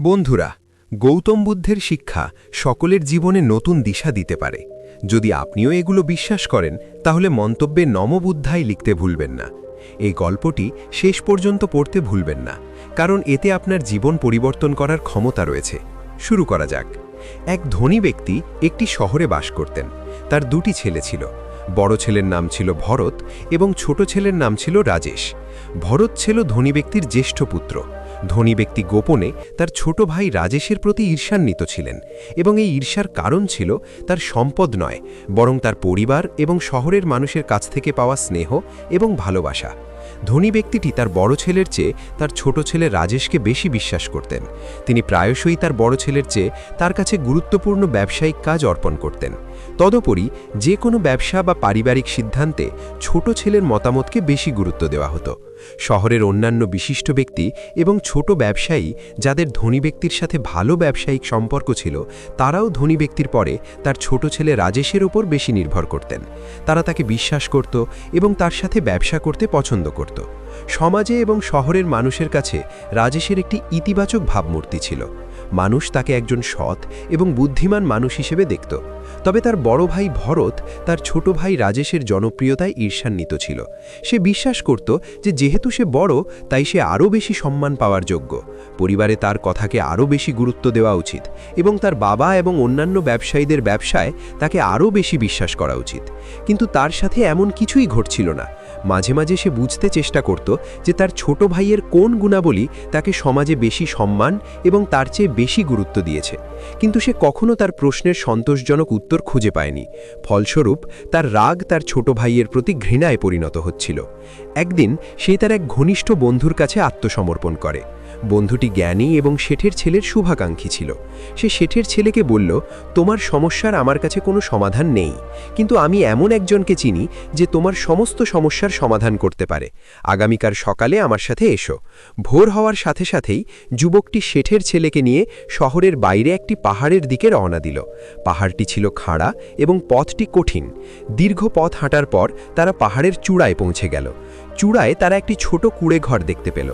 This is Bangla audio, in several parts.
বন্ধুরা, গৌতম বুদ্ধের শিক্ষা সকলের জীবনে নতুন দিশা দিতে পারে। যদি আপনিও এগুলো বিশ্বাস করেন, তাহলে মন্তব্যে নমবুদ্ধাই লিখতে ভুলবেন না। এই গল্পটি শেষ পর্যন্ত পড়তে ভুলবেন না, কারণ এতে আপনার জীবন পরিবর্তন করার ক্ষমতা রয়েছে। শুরু করা যাক। এক ধনী ব্যক্তি একটি শহরে বাস করতেন। তার দুটি ছেলে ছিল। বড় ছেলের নাম ছিল ভরত এবং ছোট ছেলের নাম ছিল রাজেশ। ভরত ছিল ধনী ব্যক্তির জ্যেষ্ঠ পুত্র। ধনী ব্যক্তি গোপনে তার ছোট ভাই রাজেশের প্রতি ঈর্ষান্বিত ছিলেন এবং এই ঈর্ষার কারণ ছিল তার সম্পদ নয়, বরং তার পরিবার এবং শহরের মানুষের কাছ থেকে পাওয়া স্নেহ এবং ভালোবাসা। ধনী ব্যক্তিটি তার বড় ছেলের চেয়ে তার ছোট ছেলে রাজেশকে বেশি বিশ্বাস করতেন। তিনি প্রায়শই তার বড় ছেলের চেয়ে তার কাছে গুরুত্বপূর্ণ ব্যবসায়িক কাজ অর্পণ করতেন। তদুপরি যে কোনো ব্যবসা বা পারিবারিক সিদ্ধান্তে ছোট ছেলের মতামতকে বেশি গুরুত্ব দেওয়া হতো। শহরের অন্যান্য বিশিষ্ট ব্যক্তি এবং ছোট ব্যবসায়ী যাদের ধনী ব্যক্তির সাথে ভালো ব্যবসায়িক সম্পর্ক ছিল, তারাও ধনী ব্যক্তির পরে তার ছোট ছেলে রাজেশের ওপর বেশি নির্ভর করতেন। তারা তাকে বিশ্বাস করত এবং তার সাথে ব্যবসা করতে পছন্দ করত। সমাজে এবং শহরের মানুষের কাছে রাজেশের একটি ইতিবাচক ভাবমূর্তি ছিল। মানুষ তাকে একজন সৎ এবং বুদ্ধিমান মানুষ হিসেবে দেখত। তবে তার বড় ভাই ভরত তার ছোট ভাই রাজেশের জনপ্রিয়তায় ঈর্ষান্বিত ছিল। সে বিশ্বাস করত যে যেহেতু সে বড়, তাই সে আরও বেশি সম্মান পাওয়ার যোগ্য। পরিবারে তার কথাকে আরও বেশি গুরুত্ব দেওয়া উচিত এবং তার বাবা এবং অন্যান্য ব্যবসায়ীদের ব্যবসায় তাকে আরও বেশি বিশ্বাস করা উচিত। কিন্তু তার সাথে এমন কিছুই ঘটছিল না। মাঝে মাঝে সে বুঝতে চেষ্টা করত যে তার ছোট ভাইয়ের কোন গুণাবলী তাকে সমাজে বেশি সম্মান এবং তার চেয়ে বেশি গুরুত্ব দিয়েছে। কিন্তু সে কখনো তার প্রশ্নের সন্তোষজনক উত্তর খুঁজে পায়নি। ফলস্বরূপ, তার রাগ তার ছোট ভাইয়ের প্রতি ঘৃণায় পরিণত হচ্ছিল। একদিন সে তার এক ঘনিষ্ঠ বন্ধুর কাছে আত্মসমর্পণ করে। বন্ধুটি জ্ঞানী এবং শেঠের ছেলের শুভাকাঙ্ক্ষী ছিল। সে শেঠের ছেলেকে বলল, তোমার সমস্যার আমার কাছে কোনো সমাধান নেই, কিন্তু আমি এমন একজনকে চিনি যে তোমার সমস্ত সমস্যার সমাধান করতে পারে। আগামীকার সকালে আমার সাথে এসো। ভোর হওয়ার সাথে সাথেই যুবকটি শেঠের ছেলেকে নিয়ে শহরের বাইরে একটি পাহাড়ের দিকে রওনা দিল। পাহাড়টি ছিল খাড়া এবং পথটি কঠিন। দীর্ঘ পথ হাঁটার পর তারা পাহাড়ের চূড়ায় পৌঁছে গেল। চূড়ায় তারা একটি ছোট কুড়ে ঘর দেখতে পেল।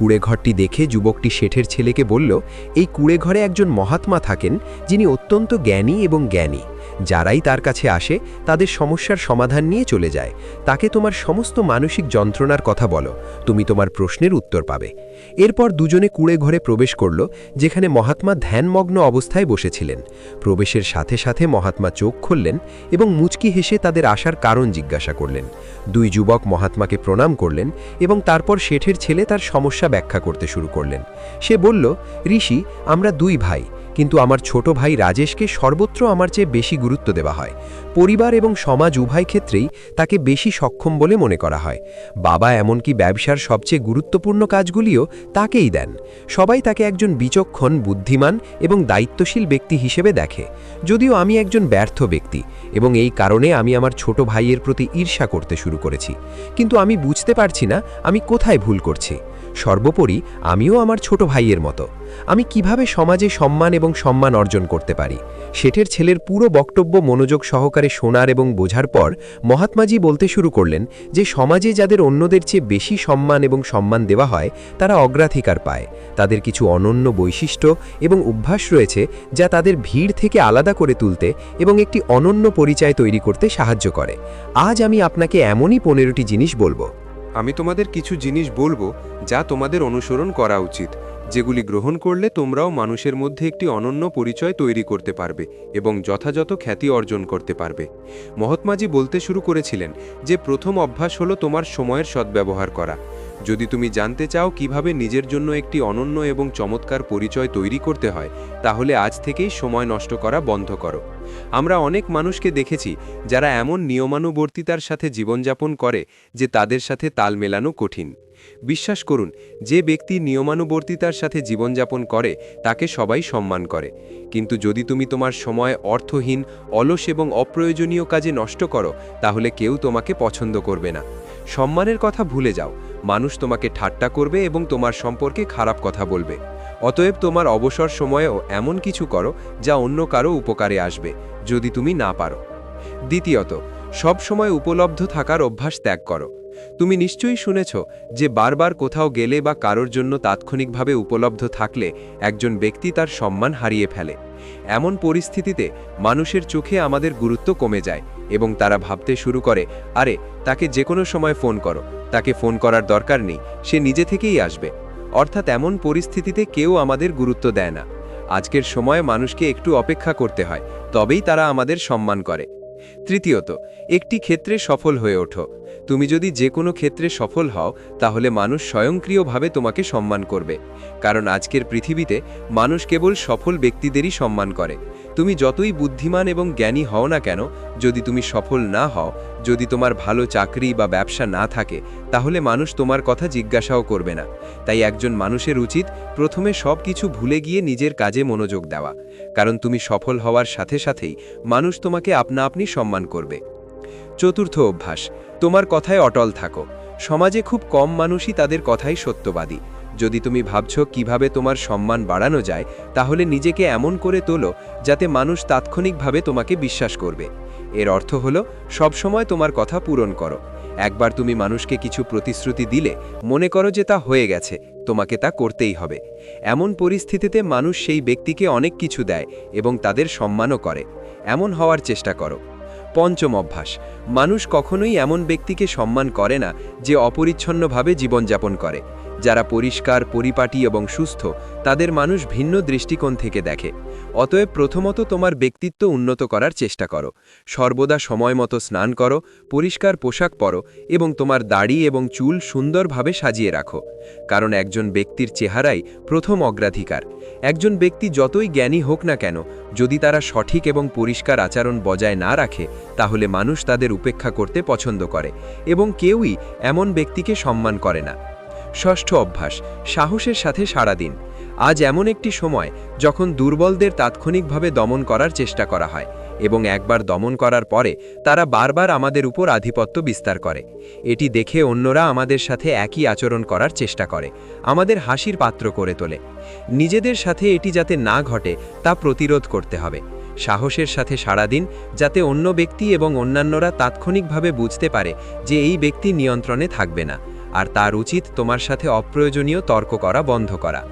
কুড়ে ঘরটি দেখে যুবকটি শেঠের ছেলেকে বলল, এই কুড়ে ঘরে একজন মহাত্মা থাকেন যিনি অত্যন্ত জ্ঞানী এবং জ্ঞানী। যারাই তার কাছে আসে, তাদের সমস্যার সমাধান নিয়ে চলে যায়। তাকে তোমার সমস্ত মানসিক যন্ত্রণার কথা বলো, তুমি তোমার প্রশ্নের উত্তর পাবে। এরপর দুজনে কুড়ে ঘরে প্রবেশ করল, যেখানে মহাত্মা ধ্যানমগ্ন অবস্থায় বসেছিলেন। প্রবেশের সাথে সাথে মহাত্মা চোখ খুললেন এবং মুচকি হেসে তাদের আসার কারণ জিজ্ঞাসা করলেন। দুই যুবক মহাত্মাকে প্রণাম করলেন এবং তারপর শেঠের ছেলে তার সমস্যা ব্যাখ্যা করতে শুরু করলেন। সে বলল, ঋষি, আমরা দুই ভাই। কিন্তু আমার ছোট ভাই রাজেশকে সর্বত্র আমার চেয়ে বেশি গুরুত্ব দেওয়া হয়। পরিবার এবং সমাজ উভয় ক্ষেত্রেই তাকে বেশি সক্ষম বলে মনে করা হয়। বাবা এমনকি ব্যবসার সবচেয়ে গুরুত্বপূর্ণ কাজগুলিও তাকেই দেন। সবাই তাকে একজন বিচক্ষণ, বুদ্ধিমান এবং দায়িত্বশীল ব্যক্তি হিসেবে দেখে। যদিও আমি একজন ব্যর্থ ব্যক্তি এবং এই কারণে আমি আমার ছোট ভাইয়ের প্রতি ঈর্ষা করতে শুরু করেছি। কিন্তু আমি বুঝতে পারছি না আমি কোথায় ভুল করছি। সর্বোপরি আমিও আমার ছোট ভাইয়ের মতো। আমি কীভাবে সমাজে সম্মান এবং সম্মান অর্জন করতে পারি? শেঠের ছেলের পুরো বক্তব্য মনোযোগ সহকারে শোনার এবং বোঝার পর মহাত্মাজি বলতে শুরু করলেন যে, সমাজে যাদের অন্যদের চেয়ে বেশি সম্মান এবং সম্মান দেওয়া হয়, তারা অগ্রাধিকার পায়। তাদের কিছু অনন্য বৈশিষ্ট্য এবং অভ্যাস রয়েছে যা তাদের ভিড় থেকে আলাদা করে তুলতে এবং একটি অনন্য পরিচয় তৈরি করতে সাহায্য করে। আজ আমি আপনাকে এমনই পনেরোটি জিনিস বলব। আমি তোমাদের কিছু জিনিস বলব যা তোমাদের অনুসরণ করা উচিত, যেগুলি গ্রহণ করলে তোমরাও মানুষের মধ্যে একটি অনন্য পরিচয় তৈরি করতে পারবে এবং যথাযথ খ্যাতি অর্জন করতে পারবে। মহাত্মাজি বলতে শুরু করেছিলেন যে প্রথম অভ্যাস হলো তোমার সময়ের সদ্ব্যবহার করা। যদি তুমি জানতে চাও কীভাবে নিজের জন্য একটি অনন্য এবং চমৎকার পরিচয় তৈরি করতে হয়, তাহলে আজ থেকেই সময় নষ্ট করা বন্ধ করো। আমরা অনেক মানুষকে দেখেছি যারা এমন নিয়মানুবর্তিতার সাথে জীবনযাপন করে যে তাদের সাথে তাল মেলানো কঠিন। বিশ্বাস করুন, যে ব্যক্তি নিয়মানুবর্তিতার সাথে জীবনযাপন করে, তাকে সবাই সম্মান করে। কিন্তু যদি তুমি তোমার সময় অর্থহীন, অলস এবং অপ্রয়োজনীয় কাজে নষ্ট করো, তাহলে কেউ তোমাকে পছন্দ করবে না। সম্মানের কথা ভুলে যাও। মানুষ তোমাকে ঠাট্টা করবে এবং তোমার সম্পর্কে খারাপ কথা বলবে। অতএব তোমার অবসর সময়েও এমন কিছু করো, যা অন্য কারও উপকারে আসবে, যদি তুমি না পারো। দ্বিতীয়ত, সব সময় উপলব্ধ থাকার অভ্যাস ত্যাগ করো। তুমি নিশ্চয়ই শুনেছ যে বারবার কোথাও গেলে বা কারোর জন্য তাৎক্ষণিকভাবে উপলব্ধ থাকলে একজন ব্যক্তি তার সম্মান হারিয়ে ফেলে। এমন পরিস্থিতিতে মানুষের চোখে আমাদের গুরুত্ব কমে যায় এবং তারা ভাবতে শুরু করে, আরে, তাকে যে কোনো সময় ফোন করো। তাকে ফোন করার দরকার নেই। সে নিজে থেকেই আসবে। অর্থাৎ এমন পরিস্থিতিতে কেউ আমাদের গুরুত্ব দেয় না। আজকের সময়ে মানুষকে একটু অপেক্ষা করতে হয়, তবেই তারা আমাদের সম্মান করে। তৃতীয়ত, একটি ক্ষেত্রে সফল হয়ে ওঠো। তুমি যদি যে কোনো ক্ষেত্রে সফল হও, তাহলে মানুষ স্বয়ংক্রিয়ভাবে তোমাকে সম্মান করবে। কারণ আজকের পৃথিবীতে মানুষ কেবল সফল ব্যক্তিদেরই সম্মান করে। তুমি যতই বুদ্ধিমান এবং জ্ঞানী হও না কেন, যদি তুমি সফল না হও, যদি তোমার ভালো চাকরি বা ব্যবসা না থাকে, তাহলে মানুষ তোমার কথা জিজ্ঞাসাও করবে না। তাই একজন মানুষের উচিত প্রথমে সব কিছু ভুলে গিয়ে নিজের কাজে মনোযোগ দেওয়া। কারণ তুমি সফল হওয়ার সাথে সাথেই মানুষ তোমাকে আপনা আপনি সম্মান করবে। চতুর্থ অভ্যাস, তোমার কথায় অটল থাকো। সমাজে খুব কম মানুষই তাদের কথাই সত্যবাদী। যদি তুমি ভাবছ কীভাবে তোমার সম্মান বাড়ানো যায়, তাহলে নিজেকে এমন করে তোলো যাতে মানুষ তাৎক্ষণিকভাবে তোমাকে বিশ্বাস করবে। এর অর্থ হল, সবসময় তোমার কথা পূরণ করো। একবার তুমি মানুষকে কিছু প্রতিশ্রুতি দিলে, মনে করো যে তা হয়ে গেছে, তোমাকে তা করতেই হবে। এমন পরিস্থিতিতে মানুষ সেই ব্যক্তিকে অনেক কিছু দেয় এবং তাদের সম্মানও করে। এমন হওয়ার চেষ্টা করো। পঞ্চম অভ্যাস, মানুষ কখনোই এমন ব্যক্তিকে সম্মান করে না যে অপরিচ্ছন্নভাবে জীবনযাপন করে। যারা পরিষ্কার, পরিপাটি এবং সুস্থ, তাদের মানুষ ভিন্ন দৃষ্টিকোণ থেকে দেখে। অতএব প্রথমত তোমার ব্যক্তিত্ব উন্নত করার চেষ্টা করো। সর্বদা সময় মতো স্নান করো, পরিষ্কার পোশাক পরো এবং তোমার দাড়ি এবং চুল সুন্দরভাবে সাজিয়ে রাখো। কারণ একজন ব্যক্তির চেহারাই প্রথম অগ্রাধিকার। একজন ব্যক্তি যতই জ্ঞানী হোক না কেন, যদি তারা সঠিক এবং পরিষ্কার আচরণ বজায় না রাখে, তাহলে মানুষ তাদের উপেক্ষা করতে পছন্দ করে এবং কেউই এমন ব্যক্তিকে সম্মান করে না। ষষ্ঠ অভ্যাস, সাহসের সাথে সারা দিন। আজ এমন একটি সময় যখন দুর্বলদের তাৎক্ষণিকভাবে দমন করার চেষ্টা করা হয় এবং একবার দমন করার পরে তারা বারবার আমাদের উপর আধিপত্য বিস্তার করে। এটি দেখে অন্যরা আমাদের সাথে একই আচরণ করার চেষ্টা করে, আমাদের হাসির পাত্র করে তোলে। নিজেদের সাথে এটি যাতে না ঘটে তা প্রতিরোধ করতে হবে। সাহসের সাথে সারাদিন যাতে অন্য ব্যক্তি এবং অন্যান্যরা তাৎক্ষণিকভাবে বুঝতে পারে যে এই ব্যক্তি নিয়ন্ত্রণে থাকবে না। আর তার উচিত তোমার সাথে অপ্রয়োজনীয় তর্ক করা বন্ধ করা।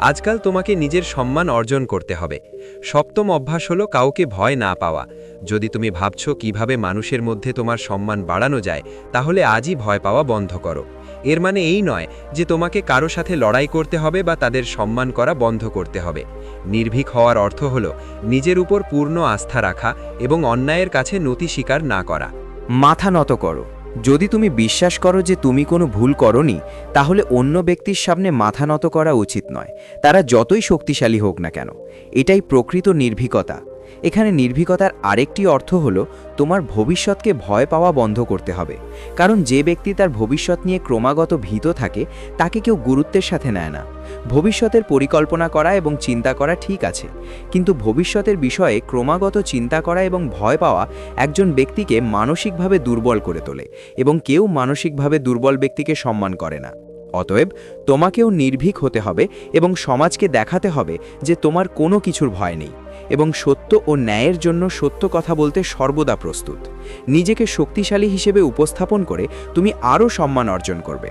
আজকাল তোমাকে নিজের সম্মান অর্জন করতে হবে। সপ্তম অভ্যাস হলো কাউকে ভয় না পাওয়া। যদি তুমি ভাবছ কীভাবে মানুষের মধ্যে তোমার সম্মান বাড়ানো যায়, তাহলে আজই ভয় পাওয়া বন্ধ করো। এর মানে এই নয় যে তোমাকে কারও সাথে লড়াই করতে হবে বা তাদের সম্মান করা বন্ধ করতে হবে। নির্ভীক হওয়ার অর্থ হল নিজের উপর পূর্ণ আস্থা রাখা এবং অন্যায়ের কাছে নতি স্বীকার না করা। মাথা নত করো। যদি তুমি বিশ্বাস করো যে তুমি কোনো ভুল করনি, তাহলে অন্য ব্যক্তির সামনে মাথা নত করা উচিত নয়। তারা যতই শক্তিশালী হোক না কেন, এটাই প্রকৃত নির্ভীকতা। এখানে নির্ভীকতার আরেকটি অর্থ হলো, তোমার ভবিষ্যৎকে ভয় পাওয়া বন্ধ করতে হবে। কারণ যে ব্যক্তি তার ভবিষ্যৎ নিয়ে ক্রমাগত ভীত থাকে, তাকে কেউ গুরুত্বের সাথে নেয় না। ভবিষ্যতের পরিকল্পনা করা এবং চিন্তা করা ঠিক আছে, কিন্তু ভবিষ্যতের বিষয়ে ক্রমাগত চিন্তা করা এবং ভয় পাওয়া একজন ব্যক্তিকে মানসিকভাবে দুর্বল করে তোলে এবং কেউ মানসিকভাবে দুর্বল ব্যক্তিকে সম্মান করে না। অতএব, তোমাকেও নির্ভীক হতে হবে এবং সমাজকে দেখাতে হবে যে তোমার কোনো কিছুর ভয় নেই। এবং সত্য ও ন্যায়ের জন্য সত্য কথা বলতে সর্বদা প্রস্তুত। নিজেকে শক্তিশালী হিসেবে উপস্থাপন করে তুমি আরও সম্মান অর্জন করবে।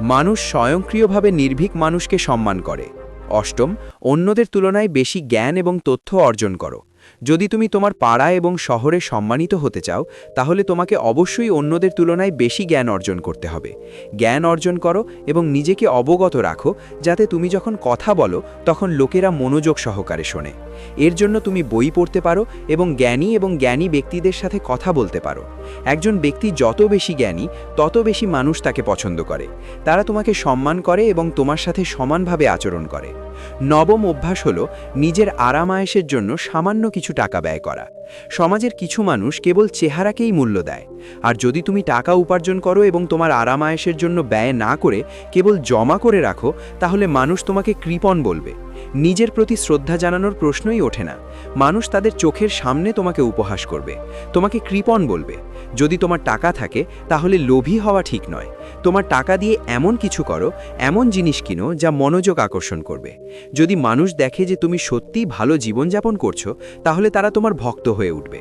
মানুষ স্বয়ংক্রিয়ভাবে নির্ভীক মানুষকে সম্মান করে। অষ্টম, অন্যদের তুলনায় বেশি জ্ঞান এবং তথ্য অর্জন করো। যদি তুমি তোমার পাড়া এবং শহরে সম্মানিত হতে চাও, তাহলে তোমাকে অবশ্যই অন্যদের তুলনায় বেশি জ্ঞান অর্জন করতে হবে। জ্ঞান অর্জন করো এবং নিজেকে অবগত রাখো, যাতে তুমি যখন কথা বলো, তখন লোকেরা মনোযোগ সহকারে শোনে। এর জন্য তুমি বই পড়তে পারো এবং জ্ঞানী এবং জ্ঞানী ব্যক্তিদের সাথে কথা বলতে পারো। একজন ব্যক্তি যত বেশি জ্ঞানী, তত বেশি মানুষ তাকে পছন্দ করে। তারা তোমাকে সম্মান করে এবং তোমার সাথে সমানভাবে আচরণ করে। নবম অভ্যাস হল নিজের আরামায়েশের জন্য সামান্য কিছু টাকা ব্যয় করা। সমাজের কিছু মানুষ কেবল চেহারাকেই মূল্য দেয়। আর যদি তুমি টাকা উপার্জন করো এবং তোমার আরামায়েশের জন্য ব্যয় না করে কেবল জমা করে রাখো, তাহলে মানুষ তোমাকে কৃপণ বলবে। নিজের প্রতি শ্রদ্ধা জানানোর প্রশ্নই ওঠে না। মানুষ তাদের চোখের সামনে তোমাকে উপহাস করবে, তোমাকে কৃপণ বলবে। যদি তোমার টাকা থাকে, তাহলে লোভী হওয়া ঠিক নয়। তোমার টাকা দিয়ে এমন কিছু করো, এমন জিনিস কিনো যা মনোযোগ আকর্ষণ করবে। যদি মানুষ দেখে যে তুমি সত্যিই ভালো জীবনযাপন করছ, তাহলে তারা তোমার ভক্ত হয়ে উঠবে।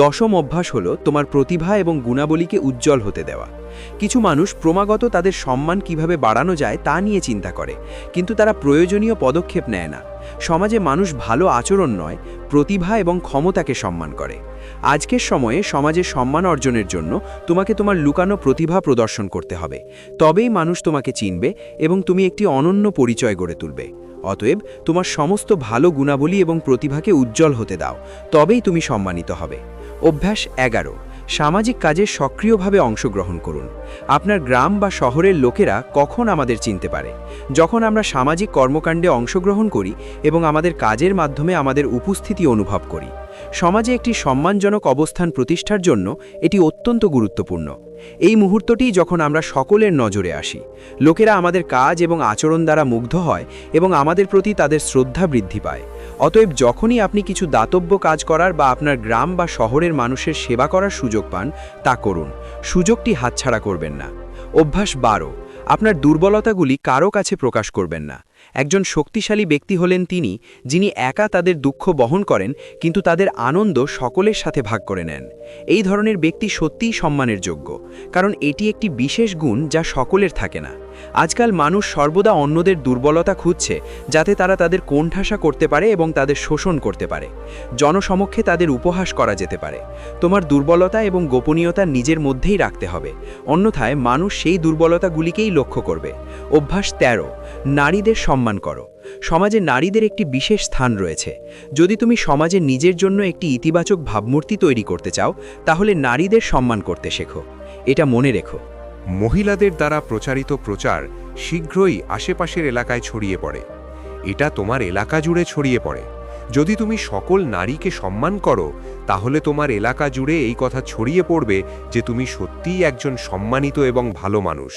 দশম অভ্যাস হলো তোমার প্রতিভা এবং গুণাবলীকে উজ্জ্বল হতে দেওয়া। কিছু মানুষ ক্রমাগত তাদের সম্মান কীভাবে বাড়ানো যায় তা নিয়ে চিন্তা করে, কিন্তু তারা প্রয়োজনীয় পদক্ষেপ নেয় না। সমাজে মানুষ ভালো আচরণ নয়, প্রতিভা এবং ক্ষমতাকে সম্মান করে। আজকের সময়ে সমাজে সম্মান অর্জনের জন্য তোমাকে তোমার লুকানো প্রতিভা প্রদর্শন করতে হবে। তবেই মানুষ তোমাকে চিনবে এবং তুমি একটি অনন্য পরিচয় গড়ে তুলবে। অতএব তোমার সমস্ত ভালো গুণাবলী এবং প্রতিভাকে উজ্জ্বল হতে দাও, তবেই তুমি সম্মানিত হবে। অভ্যাস এগারো। সামাজিক কাজে সক্রিয়ভাবে অংশগ্রহণ করুন। আপনার গ্রাম বা শহরের লোকেরা কখন আমাদের চিনতে পারে? যখন আমরা সামাজিক কর্মকাণ্ডে অংশগ্রহণ করি এবং আমাদের কাজের মাধ্যমে আমাদের উপস্থিতি অনুভব করি। সমাজে একটি সম্মানজনক অবস্থান প্রতিষ্ঠার জন্য এটি অত্যন্ত গুরুত্বপূর্ণ। এই মুহূর্তটি যখন আমরা সকলের নজরে আসি, লোকেরা আমাদের কাজ এবং আচরণ দ্বারা মুগ্ধ হয় এবং আমাদের প্রতি তাদের শ্রদ্ধা বৃদ্ধি পায়। অতএব যখনই আপনি কিছু দাতব্য কাজ করার বা আপনার গ্রাম বা শহরের মানুষের সেবা করার সুযোগ পান, তা করুন। সুযোগটি হাতছাড়া করবেন না। অভ্যাস বারো, আপনার দুর্বলতাগুলি কারও কাছে প্রকাশ করবেন না। একজন শক্তিশালী ব্যক্তি হলেন তিনি, যিনি একা তাদের দুঃখ বহন করেন, কিন্তু তাদের আনন্দ সকলের সাথে ভাগ করে নেন। এই ধরনের ব্যক্তি সত্যিই সম্মানের যোগ্য, কারণ এটি একটি বিশেষ গুণ যা সকলের থাকে না। আজকাল মানুষ সর্বদা অন্যদের দুর্বলতা খুঁজছে, যাতে তারা তাদের কোণঠাসা করতে পারে এবং তাদের শোষণ করতে পারে। জনসমক্ষে তাদের উপহাস করা যেতে পারে। তোমার দুর্বলতা এবং গোপনীয়তা নিজের মধ্যেই রাখতে হবে। অন্যথায় মানুষ সেই দুর্বলতাগুলিকেই লক্ষ্য করবে। অভ্যাস ১৩ নারীদের সম্মান করো। সমাজে নারীদের একটি বিশেষ স্থান রয়েছে। যদি তুমি সমাজে নিজের জন্য একটি ইতিবাচক ভাবমূর্তি তৈরি করতে চাও, তাহলে নারীদের সম্মান করতে শেখো। এটা মনে রেখো। মহিলাদের দ্বারা প্রচারিত প্রচার শীঘ্রই আশেপাশের এলাকায় ছড়িয়ে পড়ে। এটা তোমার এলাকা জুড়ে ছড়িয়ে পড়ে। যদি তুমি সকল নারীকে সম্মান করো, তাহলে তোমার এলাকা জুড়ে এই কথা ছড়িয়ে পড়বে যে তুমি সত্যিই একজন সম্মানিত এবং ভালো মানুষ।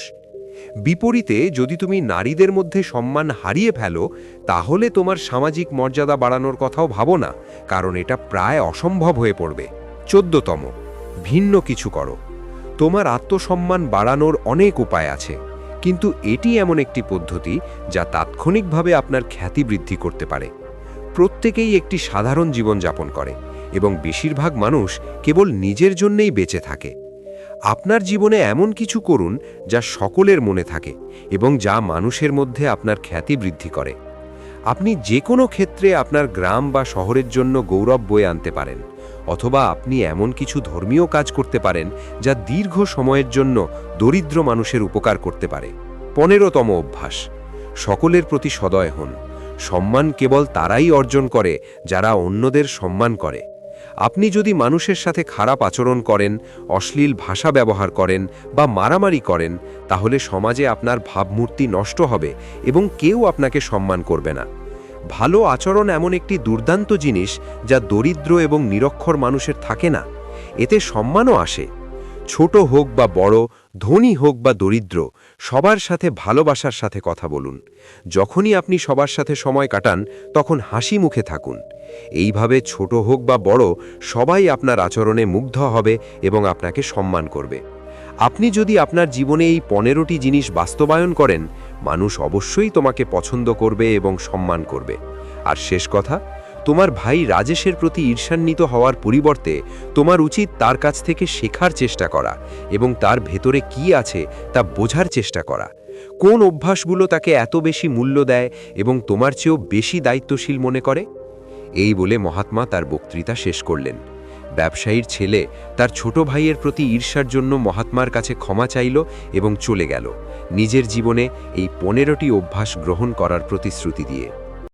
বিপরীতে যদি তুমি নারীদের মধ্যে সম্মান হারিয়ে ফেলো, তাহলে তোমার সামাজিক মর্যাদা বাড়ানোর কথাও ভাবো না, কারণ এটা প্রায় অসম্ভব হয়ে পড়বে। চোদ্দতম, ভিন্ন কিছু করো। তোমার আত্মসম্মান বাড়ানোর অনেক উপায় আছে, কিন্তু এটি এমন একটি পদ্ধতি যা তাৎক্ষণিকভাবে আপনার খ্যাতি বৃদ্ধি করতে পারে। প্রত্যেকেই একটি সাধারণ জীবন যাপন করে এবং বেশিরভাগ মানুষ কেবল নিজের জন্যেই বেঁচে থাকে। আপনার জীবনে এমন কিছু করুন যা সকলের মনে থাকে এবং যা মানুষের মধ্যে আপনার খ্যাতি বৃদ্ধি করে। আপনি যে কোনো ক্ষেত্রে আপনার গ্রাম বা শহরের জন্য গৌরব বয়ে আনতে পারেন। অথবা আপনি এমন কিছু ধর্মীয় কাজ করতে পারেন যা দীর্ঘ সময়ের জন্য দরিদ্র মানুষের উপকার করতে পারে। পনেরোতম অভ্যাস, সকলের প্রতি সদয় হন। সম্মান কেবল তারাই অর্জন করে, যারা অন্যদের সম্মান করে। আপনি যদি মানুষের সাথে খারাপ আচরণ করেন, অশ্লীল ভাষা ব্যবহার করেন বা মারামারি করেন, তাহলে সমাজে আপনার ভাবমূর্তি নষ্ট হবে এবং কেউ আপনাকে সম্মান করবে না। ভালো আচরণ এমন একটি দুর্দান্ত জিনিস যা দরিদ্র এবং নিরক্ষর মানুষের থাকে না। এতে সম্মানও আসে। ছোট হোক বা বড়, ধনী হোক বা দরিদ্র, সবার সাথে ভালোবাসার সাথে কথা বলুন। যখনই আপনি সবার সাথে সময় কাটান, তখন হাসি মুখে থাকুন। এইভাবে ছোট হোক বা বড়, সবাই আপনার আচরণে মুগ্ধ হবে এবং আপনাকে সম্মান করবে। আপনি যদি আপনার জীবনে এই পনেরোটি জিনিস বাস্তবায়ন করেন মানুষ অবশ্যই তোমাকে পছন্দ করবে এবং সম্মান করবে। আর শেষ কথা, তোমার ভাই রাজেশের প্রতি ঈর্ষান্বিত হওয়ার পরিবর্তে তোমার উচিত তার কাছ থেকে শেখার চেষ্টা করা এবং তার ভেতরে কি আছে তা বোঝার চেষ্টা করা। কোন অভ্যাসগুলো তাকে এত বেশি মূল্য দেয় এবং তোমার চেয়েও বেশি দায়িত্বশীল মনে করে? এই বলে মহাত্মা তার বক্তৃতা শেষ করলেন। ব্যবসায়ীর ছেলে তার ছোট ভাইয়ের প্রতি ঈর্ষার জন্য মহাত্মার কাছে ক্ষমা চাইল এবং চলে গেল। নিজের জীবনে এই পনেরোটি অভ্যাস গ্রহণ করার প্রতিশ্রুতি দিয়ে।